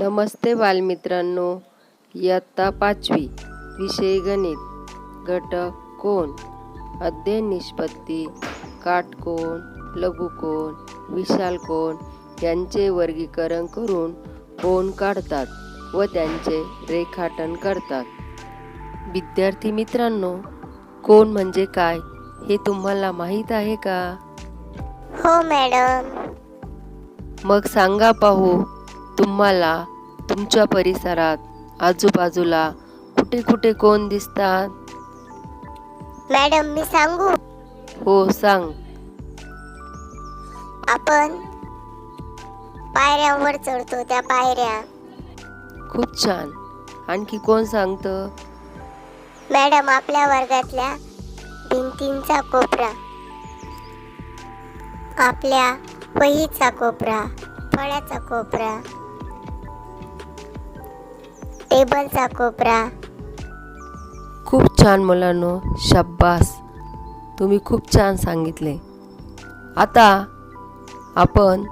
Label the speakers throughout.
Speaker 1: नमस्ते बालमित्रांनो इयत्ता पाचवी विषय गणित घटक कोण? अध्ययन निष्पत्ती काटकोन लघुकोन विशाल कोन यांचे वर्गीकरण करून कोण काढतात व त्यांचे रेखाटन करतात. विद्यार्थी मित्रांनो कोण म्हणजे काय हे तुम्हाला माहीत आहे का?
Speaker 2: हो मॅडम.
Speaker 1: मग सांगा पाहू. तुम्हाला तुमच्या परिसरात आजूबाजूला कुठे कुठे कोण दिसतात?
Speaker 2: मॅडम मी सांगू?
Speaker 1: हो सांग.
Speaker 2: आपण पायऱ्यांवर चढतो त्या पायऱ्या.
Speaker 1: खूप छान. आणखी कोण सांगतं?
Speaker 2: मॅडम आपल्या वर्गातल्या भिंतींचा कोपरा. आपल्या वहीचा कोपरा फळ्याचा कोपरा. टेबलचा कोपरा.
Speaker 1: खूप छान मुलांनो शब्बास. तुम्ही खूप छान सांगितले. आता आपण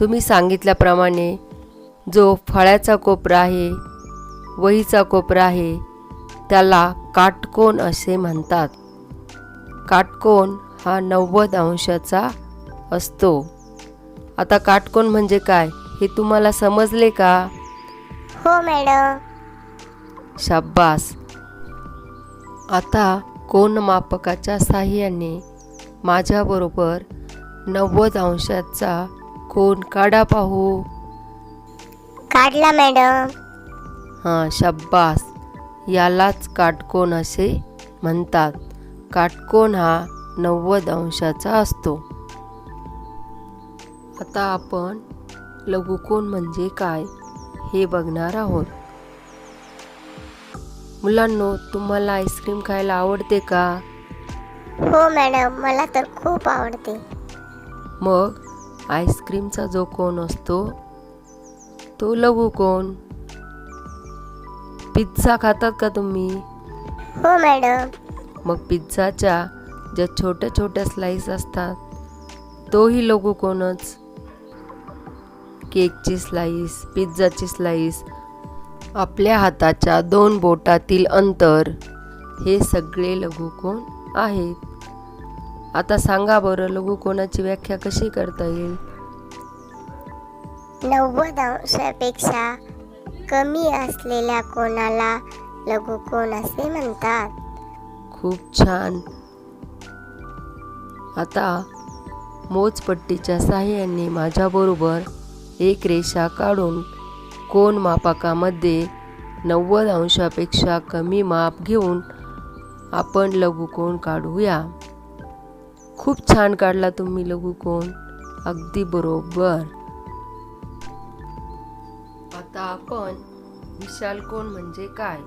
Speaker 1: तुम्ही सांगितल्याप्रमाणे जो फळ्याचा कोपरा आहे वहीचा कोपरा आहे त्याला काटकोन असे म्हणतात. काटकोन हा नव्वद अंशाचा असतो. आता काटकोन म्हणजे काय हे तुम्हाला समजले का?
Speaker 2: हो मॅडम
Speaker 1: शाब्बास आता कोण मापकाच्या साह्याने माझ्याबरोबर नव्वद अंशाचा कोण काढा पाहू?
Speaker 2: काढला मॅडम
Speaker 1: हां शब्बास यालाच काटकोन असे म्हणतात. काटकोन हा नव्वद अंशाचा असतो. आता आपण लघुकोन म्हणजे काय? हे बघणार आहोत. मुलांनो तुम्हाला आईस्क्रीम खायला आवडते का?
Speaker 2: हो मॅडम. मला तर खूप आवडते.
Speaker 1: मग आईस्क्रीमचा जो कोण असतो तो लघु कोण? पिझ्झा खातात का तुम्ही?
Speaker 2: हो मॅडम.
Speaker 1: मग पिझ्झाच्या ज्या छोट्या छोट्या स्लाईस असतात तोही लघु कोणच? केकची स्लाईस पिझ्झाची स्लाईस आपल्या हाताच्या दोन बोटातील अंतर हे सगळे लघुकोन आहेत? आता सांगा बरं लघुकोणाची व्याख्या कशी करता येईल?
Speaker 2: नव्वद अंशापेक्षा कमी असलेल्या कोणाला लघुकोण असे म्हणतात?
Speaker 1: खूप छान. आता मोजपट्टीच्या साहाय्याने माझ्याबरोबर एक रेषा काढून कोण मापकामध्ये नव्वद अंशापेक्षा कमी माप घेऊन आपण लघुकोण काढूया. खूप छान काढला तुम्ही लघुकोण अगदी बरोबर. आता आपण विशाल कोण म्हणजे काय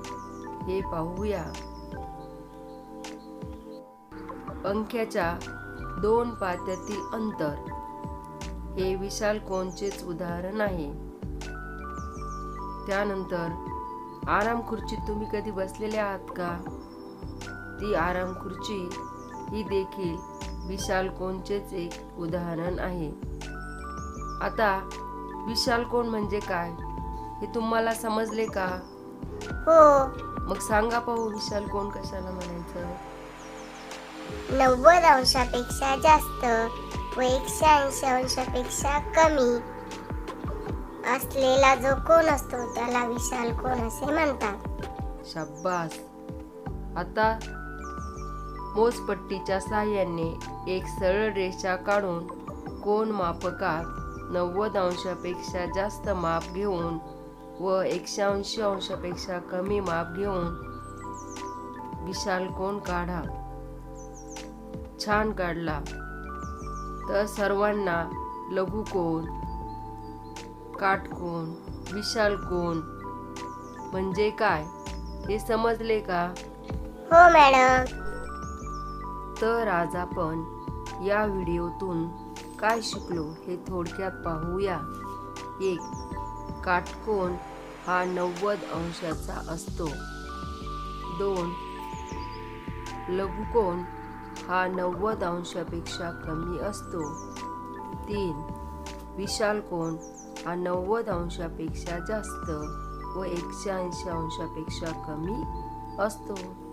Speaker 1: हे पाहूया. पंख्याच्या दोन पात्यातील अंतर. हे विशाल कोणचेच उदाहरण आहे त्यानंतर आराम खुर्चीत तुम्ही कधी बसलेले आहात का? ती आराम खुर्ची ही देखील विशाल कोणचेच एक उदाहरण आहे. आता विशाल कोण म्हणजे काय? हे तुम्हाला समजले का?
Speaker 2: हो.
Speaker 1: मग सांगा पाहू विशाल कोण कशाला म्हणायचं?
Speaker 2: नव्वद अंशापेक्षा जास्त व एकशे ऐंशी अंशापेक्षा कमी असलेला जो कोण असतो त्याला विशाल कोण असे म्हणतात.
Speaker 1: शाब्बास आता मोजपट्टीच्या सहाय्याने एक सरळ रेषा काढून कोण मापकात नव्वद अंशापेक्षा जास्त माप घेऊन व एकशे ऐंशी अंशापेक्षा कमी माप घेऊन विशाल कोण काढा. छान काढला. तर सर्वांना लघु कोण काटकोन विशाल कोण म्हणजे काय हे समजले का?
Speaker 2: हो मॅडम.
Speaker 1: तर आज आपण या व्हिडिओतून काय शिकलो हे थोडक्यात पाहूया. एक काटकोन हा नव्वद अंशाचा असतो. दोन लघुकोन हा नव्वद अंशापेक्षा कमी असतो. तीन विशाल कोण? हा नव्वद अंशापेक्षा जास्त व एकशे ऐंशी अंशापेक्षा कमी असतो.